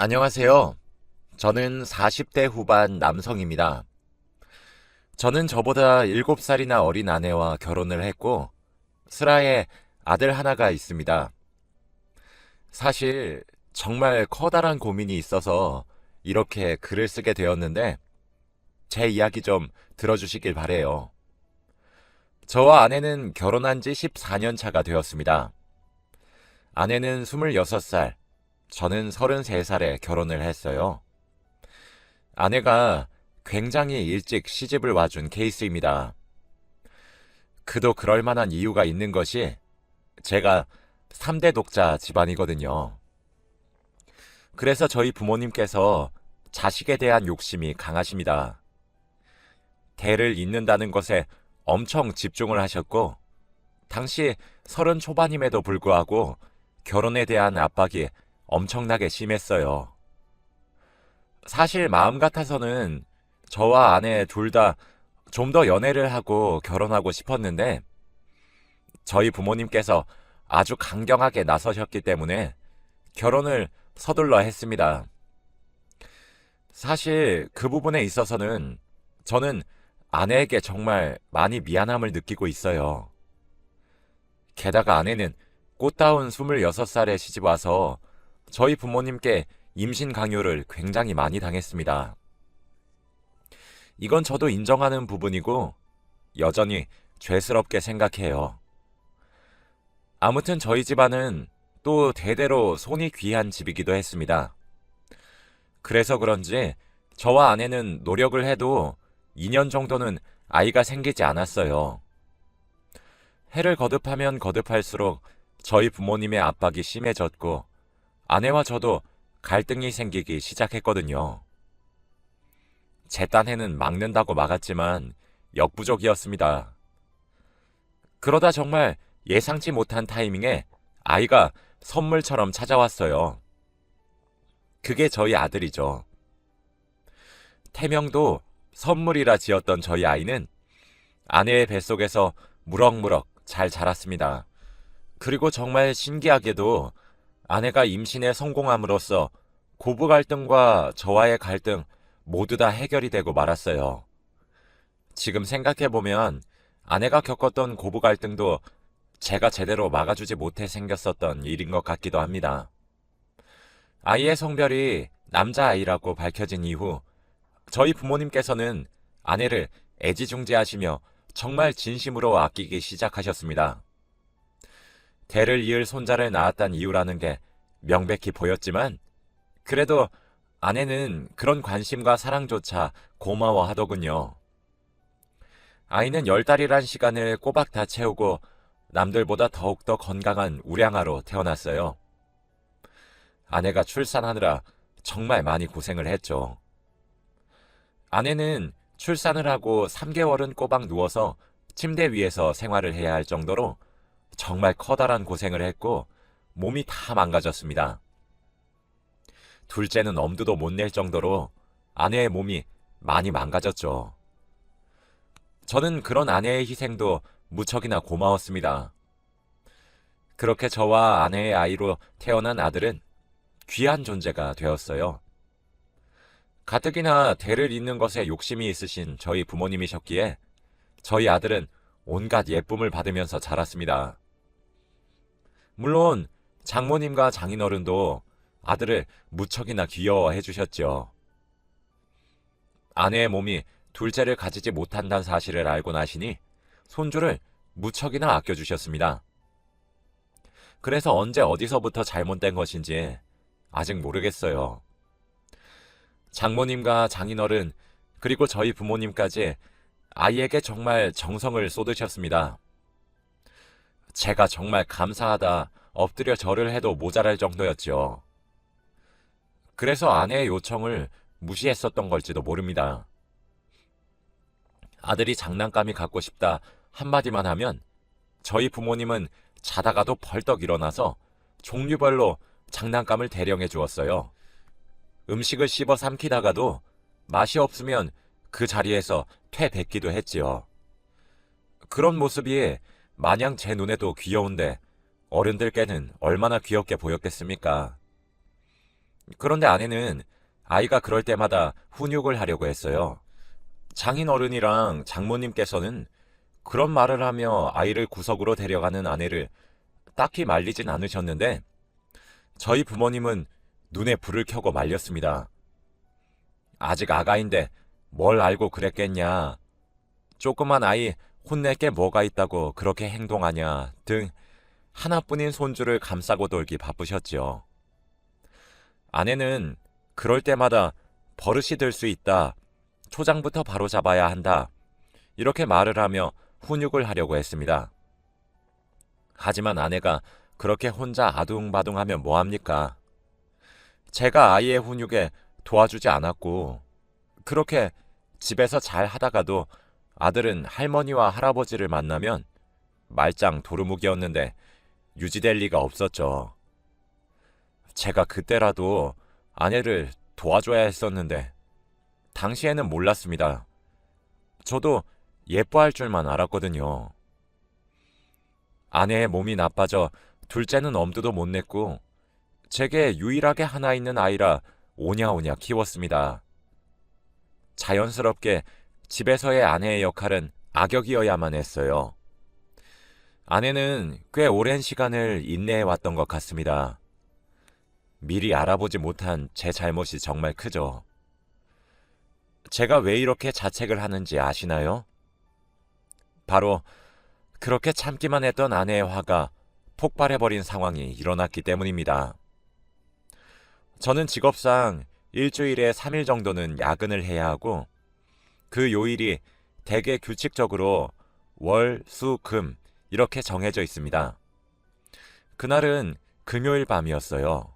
안녕하세요. 저는 40대 후반 남성입니다. 저는 저보다 7살이나 어린 아내와 결혼을 했고, 슬하에 아들 하나가 있습니다. 사실 정말 커다란 고민이 있어서 이렇게 글을 쓰게 되었는데, 제 이야기 좀 들어주시길 바래요. 저와 아내는 결혼한 지 14년 차가 되었습니다. 아내는 26살, 저는 33살에 결혼을 했어요. 아내가 굉장히 일찍 시집을 와준 케이스입니다. 그도 그럴 만한 이유가 있는 것이 제가 3대 독자 집안이거든요. 그래서 저희 부모님께서 자식에 대한 욕심이 강하십니다. 대를 잇는다는 것에 엄청 집중을 하셨고, 당시 서른 초반임에도 불구하고 결혼에 대한 압박이 엄청나게 심했어요. 사실 마음 같아서는 저와 아내 둘 다 좀 더 연애를 하고 결혼하고 싶었는데 저희 부모님께서 아주 강경하게 나서셨기 때문에 결혼을 서둘러 했습니다. 사실 그 부분에 있어서는 저는 아내에게 정말 많이 미안함을 느끼고 있어요. 게다가 아내는 꽃다운 26살에 시집 와서 저희 부모님께 임신 강요를 굉장히 많이 당했습니다. 이건 저도 인정하는 부분이고 여전히 죄스럽게 생각해요. 아무튼 저희 집안은 또 대대로 손이 귀한 집이기도 했습니다. 그래서 그런지 저와 아내는 노력을 해도 2년 정도는 아이가 생기지 않았어요. 해를 거듭하면 거듭할수록 저희 부모님의 압박이 심해졌고 아내와 저도 갈등이 생기기 시작했거든요. 제 딴해는 막는다고 막았지만 역부족이었습니다. 그러다 정말 예상치 못한 타이밍에 아이가 선물처럼 찾아왔어요. 그게 저희 아들이죠. 태명도 선물이라 지었던 저희 아이는 아내의 뱃속에서 무럭무럭 잘 자랐습니다. 그리고 정말 신기하게도 아내가 임신에 성공함으로써 고부 갈등과 저와의 갈등 모두 다 해결이 되고 말았어요. 지금 생각해보면 아내가 겪었던 고부 갈등도 제가 제대로 막아주지 못해 생겼었던 일인 것 같기도 합니다. 아이의 성별이 남자아이라고 밝혀진 이후 저희 부모님께서는 아내를 애지중지하시며 정말 진심으로 아끼기 시작하셨습니다. 대를 이을 손자를 낳았단 이유라는 게 명백히 보였지만 그래도 아내는 그런 관심과 사랑조차 고마워하더군요. 아이는 열 달이란 시간을 꼬박 다 채우고 남들보다 더욱더 건강한 우량아로 태어났어요. 아내가 출산하느라 정말 많이 고생을 했죠. 아내는 출산을 하고 3개월은 꼬박 누워서 침대 위에서 생활을 해야 할 정도로 정말 커다란 고생을 했고 몸이 다 망가졌습니다. 둘째는 엄두도 못 낼 정도로 아내의 몸이 많이 망가졌죠. 저는 그런 아내의 희생도 무척이나 고마웠습니다. 그렇게 저와 아내의 아이로 태어난 아들은 귀한 존재가 되었어요. 가뜩이나 대를 잇는 것에 욕심이 있으신 저희 부모님이셨기에 저희 아들은 온갖 예쁨을 받으면서 자랐습니다. 물론 장모님과 장인어른도 아들을 무척이나 귀여워해 주셨죠. 아내의 몸이 둘째를 가지지 못한다는 사실을 알고 나시니 손주를 무척이나 아껴주셨습니다. 그래서 언제 어디서부터 잘못된 것인지 아직 모르겠어요. 장모님과 장인어른 그리고 저희 부모님까지 아이에게 정말 정성을 쏟으셨습니다. 제가 정말 감사하다 엎드려 절을 해도 모자랄 정도였죠. 그래서 아내의 요청을 무시했었던 걸지도 모릅니다. 아들이 장난감이 갖고 싶다 한마디만 하면 저희 부모님은 자다가도 벌떡 일어나서 종류별로 장난감을 대령해 주었어요. 음식을 씹어 삼키다가도 맛이 없으면 그 자리에서 퇴뱉기도 했지요. 그런 모습이 마냥 제 눈에도 귀여운데 어른들께는 얼마나 귀엽게 보였겠습니까? 그런데 아내는 아이가 그럴 때마다 훈육을 하려고 했어요. 장인 어른이랑 장모님께서는 그런 말을 하며 아이를 구석으로 데려가는 아내를 딱히 말리진 않으셨는데 저희 부모님은 눈에 불을 켜고 말렸습니다. 아직 아가인데 뭘 알고 그랬겠냐. 조그만 아이 혼낼 게 뭐가 있다고 그렇게 행동하냐 등 하나뿐인 손주를 감싸고 돌기 바쁘셨지요. 아내는 그럴 때마다 버릇이 될 수 있다. 초장부터 바로 잡아야 한다. 이렇게 말을 하며 훈육을 하려고 했습니다. 하지만 아내가 그렇게 혼자 아둥바둥하면 뭐합니까? 제가 아이의 훈육에 도와주지 않았고, 그렇게 집에서 잘 하다가도 아들은 할머니와 할아버지를 만나면 말짱 도루묵이었는데 유지될 리가 없었죠. 제가 그때라도 아내를 도와줘야 했었는데, 당시에는 몰랐습니다. 저도 예뻐할 줄만 알았거든요. 아내의 몸이 나빠져 둘째는 엄두도 못 냈고, 제게 유일하게 하나 있는 아이라 오냐오냐 키웠습니다. 자연스럽게 집에서의 아내의 역할은 악역이어야만 했어요. 아내는 꽤 오랜 시간을 인내해 왔던 것 같습니다. 미리 알아보지 못한 제 잘못이 정말 크죠. 제가 왜 이렇게 자책을 하는지 아시나요? 바로 그렇게 참기만 했던 아내의 화가 폭발해버린 상황이 일어났기 때문입니다. 저는 직업상 일주일에 3일 정도는 야근을 해야 하고 그 요일이 대개 규칙적으로 월, 수, 금 이렇게 정해져 있습니다. 그날은 금요일 밤이었어요.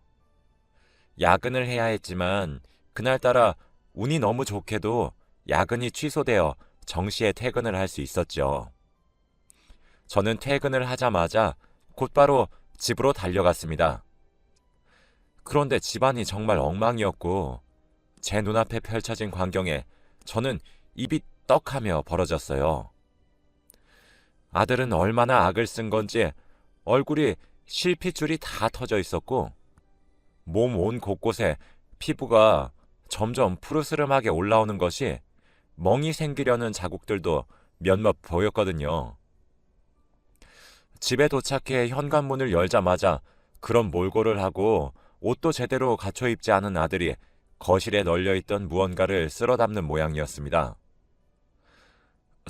야근을 해야 했지만 그날따라 운이 너무 좋게도 야근이 취소되어 정시에 퇴근을 할 수 있었죠. 저는 퇴근을 하자마자 곧바로 집으로 달려갔습니다. 그런데 집안이 정말 엉망이었고 제 눈앞에 펼쳐진 광경에 저는 입이 떡하며 벌어졌어요. 아들은 얼마나 악을 쓴 건지 얼굴이 실핏줄이 다 터져 있었고 몸 온 곳곳에 피부가 점점 푸르스름하게 올라오는 것이 멍이 생기려는 자국들도 몇몇 보였거든요. 집에 도착해 현관문을 열자마자 그런 몰골을 하고 옷도 제대로 갖춰 입지 않은 아들이 거실에 널려 있던 무언가를 쓸어 담는 모양이었습니다.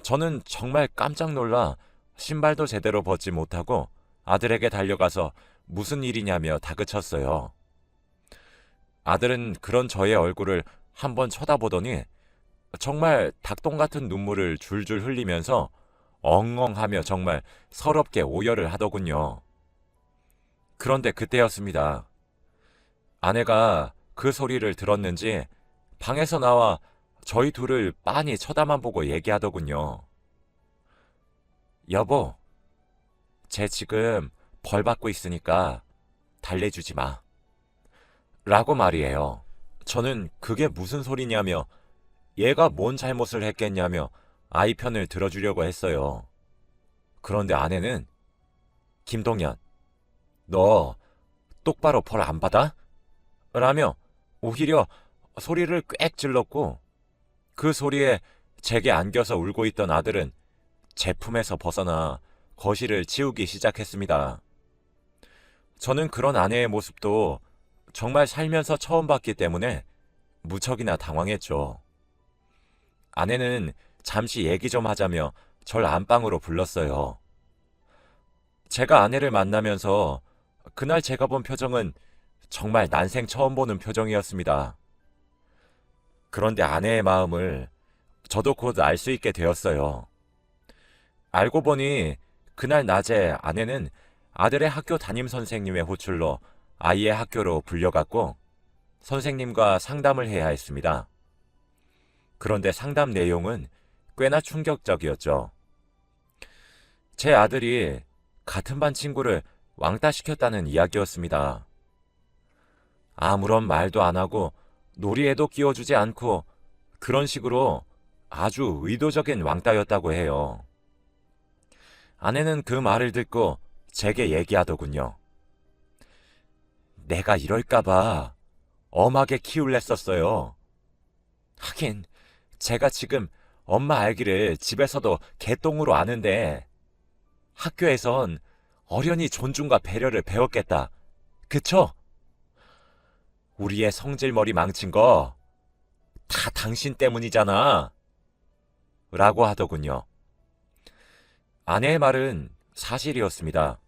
저는 정말 깜짝 놀라 신발도 제대로 벗지 못하고 아들에게 달려가서 무슨 일이냐며 다그쳤어요. 아들은 그런 저의 얼굴을 한번 쳐다보더니 정말 닭똥 같은 눈물을 줄줄 흘리면서 엉엉하며 정말 서럽게 오열을 하더군요. 그런데 그때였습니다. 아내가 그 소리를 들었는지 방에서 나와 저희 둘을 빤히 쳐다만 보고 얘기하더군요. 여보, 쟤 지금 벌 받고 있으니까 달래주지 마. 라고 말이에요. 저는 그게 무슨 소리냐며 얘가 뭔 잘못을 했겠냐며 아이 편을 들어주려고 했어요. 그런데 아내는 김동현, 너 똑바로 벌 안 받아? 라며 오히려 소리를 꽥 질렀고 그 소리에 제게 안겨서 울고 있던 아들은 제품에서 벗어나 거실을 치우기 시작했습니다. 저는 그런 아내의 모습도 정말 살면서 처음 봤기 때문에 무척이나 당황했죠. 아내는 잠시 얘기 좀 하자며 절 안방으로 불렀어요. 제가 아내를 만나면서 그날 제가 본 표정은 정말 난생 처음 보는 표정이었습니다. 그런데 아내의 마음을 저도 곧 알 수 있게 되었어요. 알고 보니 그날 낮에 아내는 아들의 학교 담임 선생님의 호출로 아이의 학교로 불려갔고 선생님과 상담을 해야 했습니다. 그런데 상담 내용은 꽤나 충격적이었죠. 제 아들이 같은 반 친구를 왕따시켰다는 이야기였습니다. 아무런 말도 안 하고 놀이에도 끼워주지 않고 그런 식으로 아주 의도적인 왕따였다고 해요. 아내는 그 말을 듣고 제게 얘기하더군요. 내가 이럴까봐 엄하게 키울랬었어요. 하긴 제가 지금 엄마 알기를 집에서도 개똥으로 아는데 학교에선 어련히 존중과 배려를 배웠겠다. 그쵸? 우리의 성질머리 망친 거 다 당신 때문이잖아. 라고 하더군요. 아내의 말은 사실이었습니다.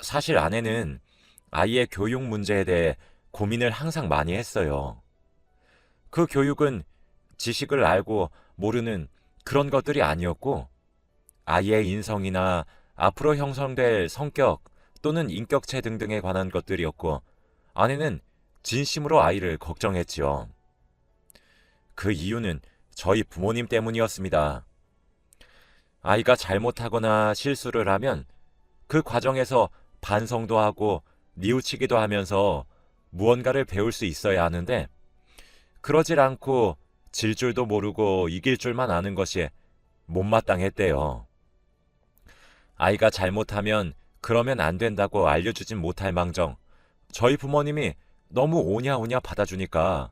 사실 아내는 아이의 교육 문제에 대해 고민을 항상 많이 했어요. 그 교육은 지식을 알고 모르는 그런 것들이 아니었고, 아이의 인성이나 앞으로 형성될 성격 또는 인격체 등등에 관한 것들이었고, 아내는 진심으로 아이를 걱정했지요. 그 이유는 저희 부모님 때문이었습니다. 아이가 잘못하거나 실수를 하면 그 과정에서 반성도 하고 뉘우치기도 하면서 무언가를 배울 수 있어야 하는데 그러질 않고 질 줄도 모르고 이길 줄만 아는 것이 못마땅했대요. 아이가 잘못하면 그러면 안 된다고 알려주진 못할 망정 저희 부모님이 너무 오냐오냐 받아주니까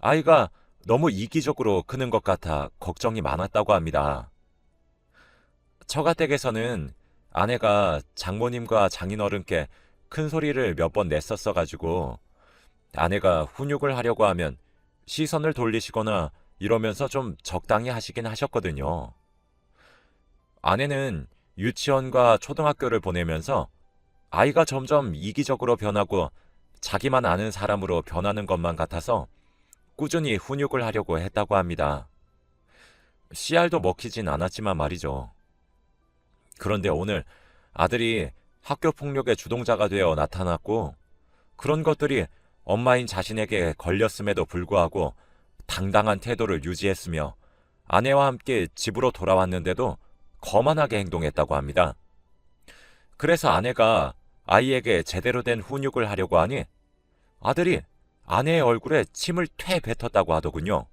아이가 너무 이기적으로 크는 것 같아 걱정이 많았다고 합니다. 처가댁에서는 아내가 장모님과 장인어른께 큰 소리를 몇 번 냈었어 가지고 아내가 훈육을 하려고 하면 시선을 돌리시거나 이러면서 좀 적당히 하시긴 하셨거든요. 아내는 유치원과 초등학교를 보내면서 아이가 점점 이기적으로 변하고 자기만 아는 사람으로 변하는 것만 같아서 꾸준히 훈육을 하려고 했다고 합니다. 씨알도 먹히진 않았지만 말이죠. 그런데 오늘 아들이 학교 폭력의 주동자가 되어 나타났고 그런 것들이 엄마인 자신에게 걸렸음에도 불구하고 당당한 태도를 유지했으며 아내와 함께 집으로 돌아왔는데도 거만하게 행동했다고 합니다. 그래서 아내가 아이에게 제대로 된 훈육을 하려고 하니 아들이 아내의 얼굴에 침을 퇴 뱉었다고 하더군요.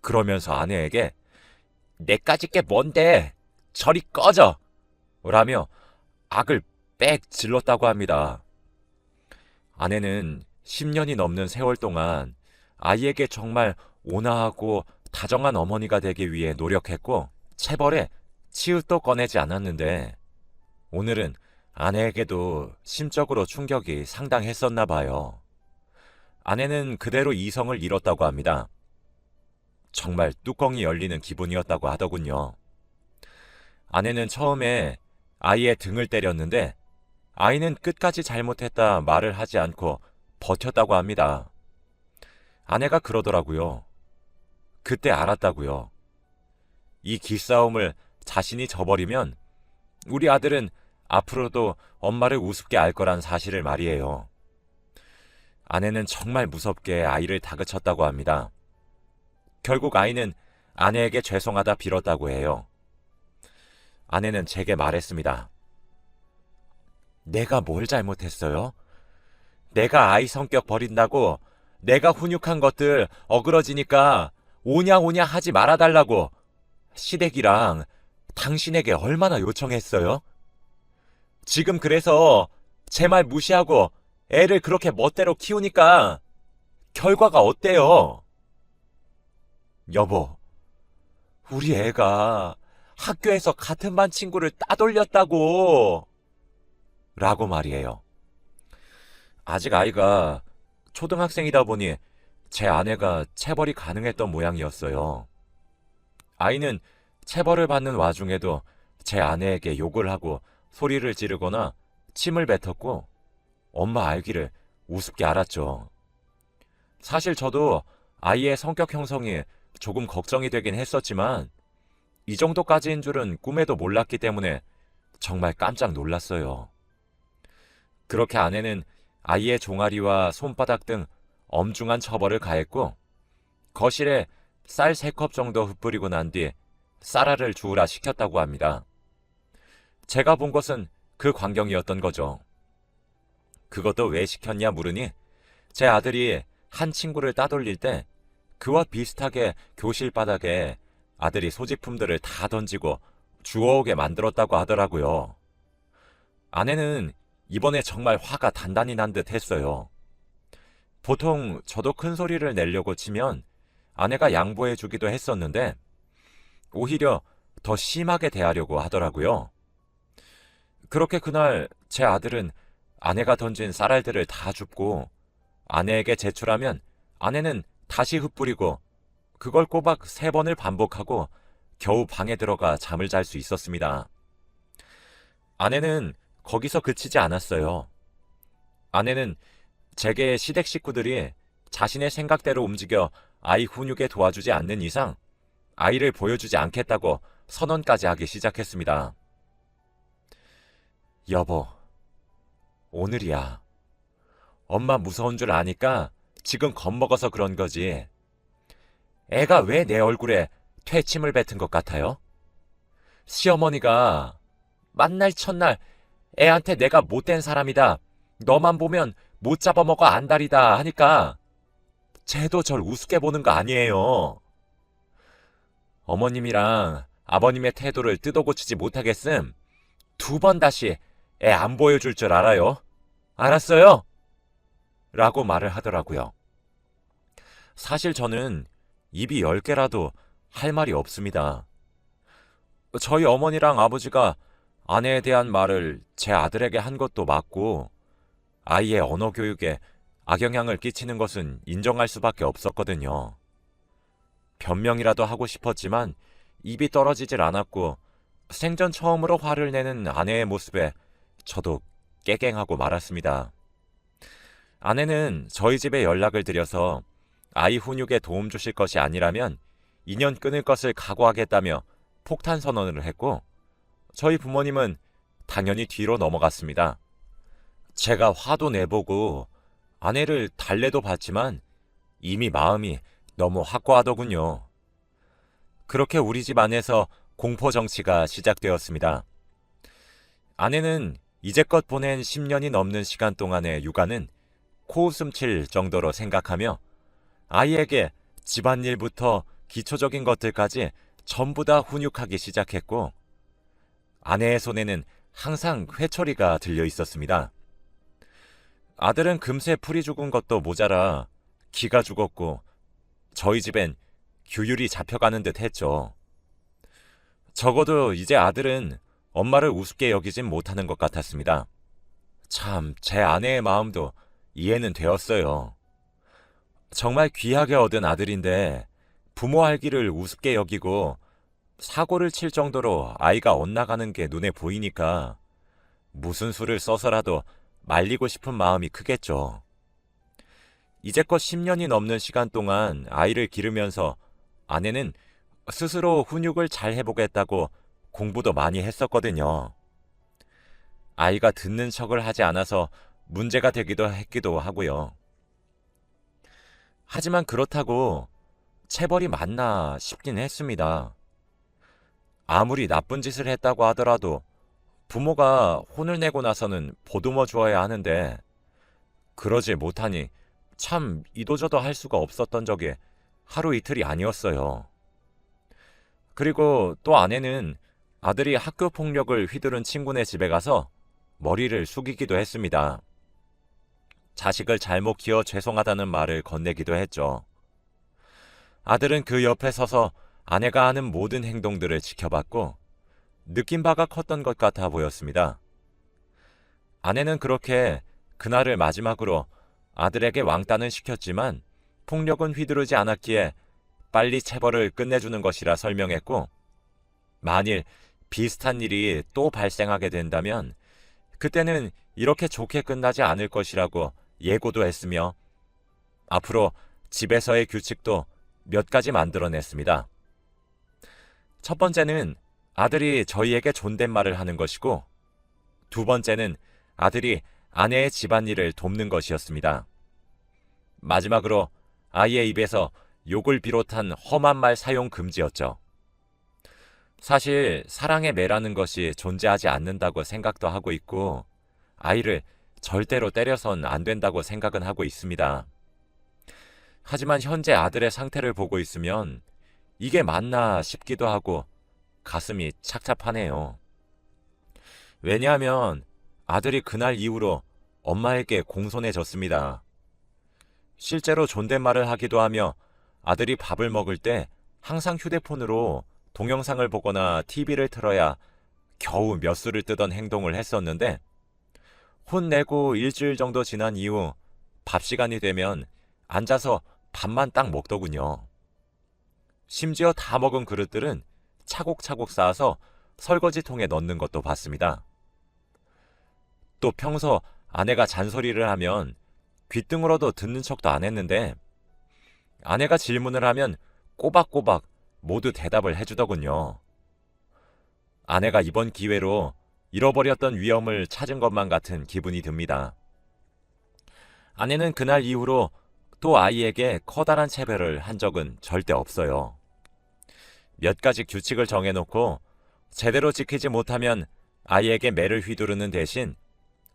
그러면서 아내에게 내까지 게 뭔데 저리 꺼져 라며 악을 빽 질렀다고 합니다. 아내는 10년이 넘는 세월 동안 아이에게 정말 온화하고 다정한 어머니가 되기 위해 노력했고 체벌에 치읓도 꺼내지 않았는데 오늘은 아내에게도 심적으로 충격이 상당했었나 봐요. 아내는 그대로 이성을 잃었다고 합니다. 정말 뚜껑이 열리는 기분이었다고 하더군요. 아내는 처음에 아이의 등을 때렸는데 아이는 끝까지 잘못했다 말을 하지 않고 버텼다고 합니다. 아내가 그러더라고요. 그때 알았다고요. 이 기싸움을 자신이 져버리면 우리 아들은 앞으로도 엄마를 우습게 알 거란 사실을 말이에요. 아내는 정말 무섭게 아이를 다그쳤다고 합니다. 결국 아이는 아내에게 죄송하다 빌었다고 해요. 아내는 제게 말했습니다. 내가 뭘 잘못했어요? 내가 아이 성격 버린다고 내가 훈육한 것들 어그러지니까 오냐 오냐 하지 말아달라고 시댁이랑 당신에게 얼마나 요청했어요? 지금 그래서 제 말 무시하고 애를 그렇게 멋대로 키우니까 결과가 어때요? 여보, 우리 애가 학교에서 같은 반 친구를 따돌렸다고. 라고 말이에요. 아직 아이가 초등학생이다 보니 제 아내가 체벌이 가능했던 모양이었어요. 아이는 체벌을 받는 와중에도 제 아내에게 욕을 하고 소리를 지르거나 침을 뱉었고 엄마 알기를 우습게 알았죠. 사실 저도 아이의 성격 형성이 조금 걱정이 되긴 했었지만 이 정도까지인 줄은 꿈에도 몰랐기 때문에 정말 깜짝 놀랐어요. 그렇게 아내는 아이의 종아리와 손바닥 등 엄중한 처벌을 가했고 거실에 쌀세컵 정도 흩뿌리고 난 뒤 쌀알을 주우라 시켰다고 합니다. 제가 본 것은 그 광경이었던 거죠. 그것도 왜 시켰냐 물으니 제 아들이 한 친구를 따돌릴 때 그와 비슷하게 교실 바닥에 아들이 소지품들을 다 던지고 주워오게 만들었다고 하더라고요. 아내는 이번에 정말 화가 단단히 난 듯 했어요. 보통 저도 큰 소리를 내려고 치면 아내가 양보해 주기도 했었는데 오히려 더 심하게 대하려고 하더라고요. 그렇게 그날 제 아들은 아내가 던진 쌀알들을 다 줍고 아내에게 제출하면 아내는 다시 흩뿌리고 그걸 꼬박 세 번을 반복하고 겨우 방에 들어가 잠을 잘 수 있었습니다. 아내는 거기서 그치지 않았어요. 아내는 제게의 시댁 식구들이 자신의 생각대로 움직여 아이 훈육에 도와주지 않는 이상 아이를 보여주지 않겠다고 선언까지 하기 시작했습니다. 여보, 오늘이야. 엄마 무서운 줄 아니까 지금 겁먹어서 그런 거지. 애가 왜 내 얼굴에 퇴침을 뱉은 것 같아요? 시어머니가 만날 첫날 애한테 내가 못된 사람이다. 너만 보면 못 잡아먹어 안달이다 하니까 쟤도 절 우습게 보는 거 아니에요. 어머님이랑 아버님의 태도를 뜯어고치지 못하겠음 두 번 다시 애 안 보여줄 줄 알아요. 알았어요? 라고 말을 하더라고요. 사실 저는 입이 열 개라도 할 말이 없습니다. 저희 어머니랑 아버지가 아내에 대한 말을 제 아들에게 한 것도 맞고 아이의 언어 교육에 악영향을 끼치는 것은 인정할 수밖에 없었거든요. 변명이라도 하고 싶었지만 입이 떨어지질 않았고 생전 처음으로 화를 내는 아내의 모습에 저도 깨갱하고 말았습니다. 아내는 저희 집에 연락을 드려서 아이 훈육에 도움 주실 것이 아니라면 인연 끊을 것을 각오하겠다며 폭탄 선언을 했고 저희 부모님은 당연히 뒤로 넘어갔습니다. 제가 화도 내보고 아내를 달래도 봤지만 이미 마음이 너무 확고하더군요. 그렇게 우리 집 안에서 공포 정치가 시작되었습니다. 아내는 이제껏 보낸 10년이 넘는 시간 동안의 육아는 코웃음 칠 정도로 생각하며 아이에게 집안일부터 기초적인 것들까지 전부 다 훈육하기 시작했고 아내의 손에는 항상 회초리가 들려 있었습니다. 아들은 금세 풀이 죽은 것도 모자라 기가 죽었고 저희 집엔 규율이 잡혀가는 듯 했죠. 적어도 이제 아들은 엄마를 우습게 여기진 못하는 것 같았습니다. 참, 제 아내의 마음도 이해는 되었어요. 정말 귀하게 얻은 아들인데 부모 할기를 우습게 여기고 사고를 칠 정도로 아이가 엇나가는 게 눈에 보이니까 무슨 수를 써서라도 말리고 싶은 마음이 크겠죠. 이제껏 10년이 넘는 시간 동안 아이를 기르면서 아내는 스스로 훈육을 잘 해보겠다고 공부도 많이 했었거든요. 아이가 듣는 척을 하지 않아서 문제가 되기도 했기도 하고요. 하지만 그렇다고 체벌이 맞나 싶긴 했습니다. 아무리 나쁜 짓을 했다고 하더라도 부모가 혼을 내고 나서는 보듬어 주어야 하는데 그러지 못하니 참 이도저도 할 수가 없었던 적이 하루 이틀이 아니었어요. 그리고 또 아내는 아들이 학교 폭력을 휘두른 친구네 집에 가서 머리를 숙이기도 했습니다. 자식을 잘못 키워 죄송하다는 말을 건네기도 했죠. 아들은 그 옆에 서서 아내가 하는 모든 행동들을 지켜봤고 느낀 바가 컸던 것 같아 보였습니다. 아내는 그렇게 그날을 마지막으로 아들에게 왕따는 시켰지만 폭력은 휘두르지 않았기에 빨리 체벌을 끝내주는 것이라 설명했고 만일 비슷한 일이 또 발생하게 된다면 그때는 이렇게 좋게 끝나지 않을 것이라고 예고도 했으며 앞으로 집에서의 규칙도 몇 가지 만들어냈습니다. 첫 번째는 아들이 저희에게 존댓말을 하는 것이고 두 번째는 아들이 아내의 집안일을 돕는 것이었습니다. 마지막으로 아이의 입에서 욕을 비롯한 험한 말 사용 금지였죠. 사실 사랑의 매라는 것이 존재하지 않는다고 생각도 하고 있고 아이를 절대로 때려선 안 된다고 생각은 하고 있습니다. 하지만 현재 아들의 상태를 보고 있으면 이게 맞나 싶기도 하고 가슴이 착잡하네요. 왜냐하면 아들이 그날 이후로 엄마에게 공손해졌습니다. 실제로 존댓말을 하기도 하며 아들이 밥을 먹을 때 항상 휴대폰으로 동영상을 보거나 TV를 틀어야 겨우 몇 수를 뜨던 행동을 했었는데 혼내고 일주일 정도 지난 이후 밥 시간이 되면 앉아서 밥만 딱 먹더군요. 심지어 다 먹은 그릇들은 차곡차곡 쌓아서 설거지통에 넣는 것도 봤습니다. 또 평소 아내가 잔소리를 하면 귓등으로도 듣는 척도 안 했는데 아내가 질문을 하면 꼬박꼬박 모두 대답을 해주더군요. 아내가 이번 기회로 잃어버렸던 위험을 찾은 것만 같은 기분이 듭니다. 아내는 그날 이후로 또 아이에게 커다란 체배를 한 적은 절대 없어요. 몇 가지 규칙을 정해놓고 제대로 지키지 못하면 아이에게 매를 휘두르는 대신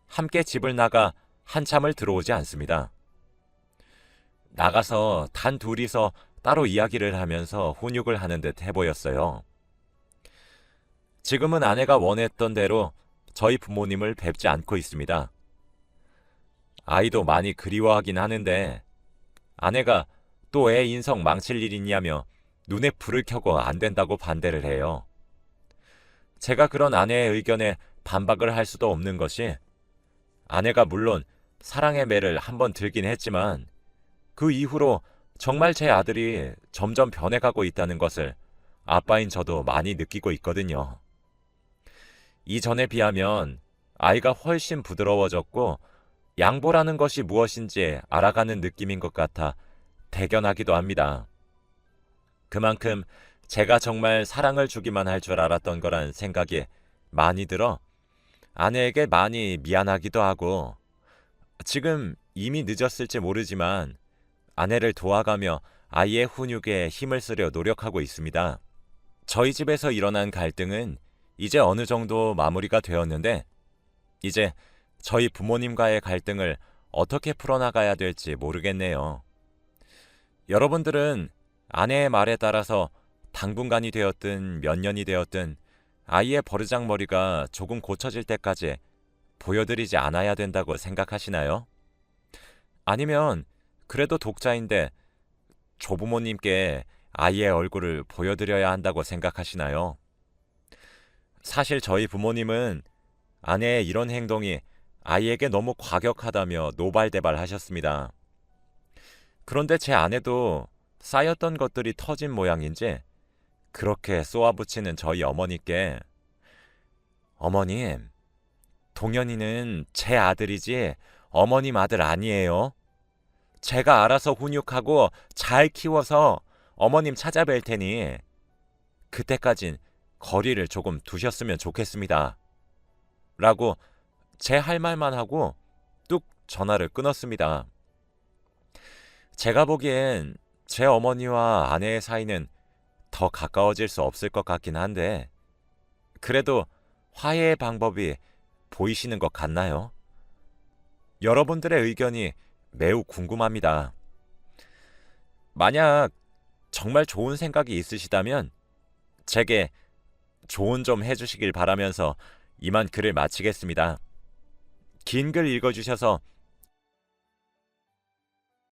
함께 집을 나가 한참을 들어오지 않습니다. 나가서 단 둘이서 따로 이야기를 하면서 훈육을 하는 듯 해 보였어요. 지금은 아내가 원했던 대로 저희 부모님을 뵙지 않고 있습니다. 아이도 많이 그리워하긴 하는데 아내가 또 애 인성 망칠 일 있냐며 눈에 불을 켜고 안 된다고 반대를 해요. 제가 그런 아내의 의견에 반박을 할 수도 없는 것이 아내가 물론 사랑의 매를 한번 들긴 했지만 그 이후로 정말 제 아들이 점점 변해가고 있다는 것을 아빠인 저도 많이 느끼고 있거든요. 이전에 비하면 아이가 훨씬 부드러워졌고 양보라는 것이 무엇인지 알아가는 느낌인 것 같아 대견하기도 합니다. 그만큼 제가 정말 사랑을 주기만 할 줄 알았던 거란 생각이 많이 들어 아내에게 많이 미안하기도 하고 지금 이미 늦었을지 모르지만 아내를 도와가며 아이의 훈육에 힘을 쓰려 노력하고 있습니다. 저희 집에서 일어난 갈등은 이제 어느 정도 마무리가 되었는데 이제 저희 부모님과의 갈등을 어떻게 풀어나가야 될지 모르겠네요. 여러분들은 아내의 말에 따라서 당분간이 되었든 몇 년이 되었든 아이의 버르장머리가 조금 고쳐질 때까지 보여드리지 않아야 된다고 생각하시나요? 아니면 그래도 독자인데 조부모님께 아이의 얼굴을 보여드려야 한다고 생각하시나요? 사실 저희 부모님은 아내의 이런 행동이 아이에게 너무 과격하다며 노발대발 하셨습니다. 그런데 제 아내도 쌓였던 것들이 터진 모양인지 그렇게 쏘아붙이는 저희 어머니께 어머님, 동현이는 제 아들이지 어머님 아들 아니에요. 제가 알아서 훈육하고 잘 키워서 어머님 찾아뵐 테니 그때까진 거리를 조금 두셨으면 좋겠습니다. 라고 제 할 말만 하고 뚝 전화를 끊었습니다. 제가 보기엔 제 어머니와 아내의 사이는 더 가까워질 수 없을 것 같긴 한데 그래도 화해의 방법이 보이시는 것 같나요? 여러분들의 의견이 매우 궁금합니다. 만약 정말 좋은 생각이 있으시다면 제게 조언 좀 해주시길 바라면서 이만 글을 마치겠습니다. 긴 글 읽어주셔서